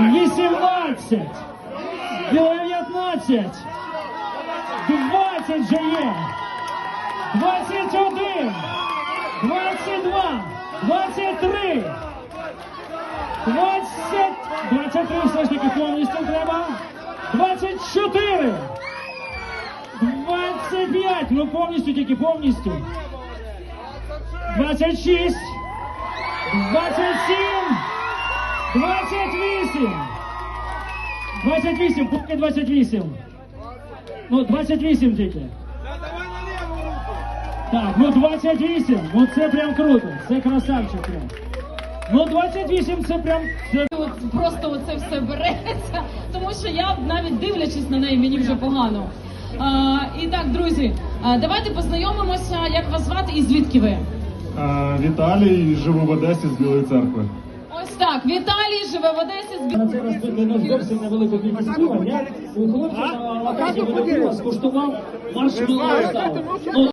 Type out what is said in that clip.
вісімнадцять, дев'ятнадцять, двадцять же є, двадцять один, двадцять два, двадцять три, двадцять, двадцять три все ж таки повністю треба, двадцять чотири, двадцять п'ять, ну повністю тільки повністю. 26, 27, 28, 28, поки 28. Ну, 28 тільки. Так, ну 28, ну це прям круто, це красавчик прям. Ну 28 це прям, це От просто оце все береться, тому що я навіть дивлячись на неї, мені вже погано. А, і так, друзі, а, давайте познайомимося, як вас звати і звідки ви. Е, Віталій, живу в Одесі з Білої церкви. Так, Віталій живе в Одесі з на цей раз буде на зовсім невелику кількість хлопця на локації скуштував маршмеллоу. Ну,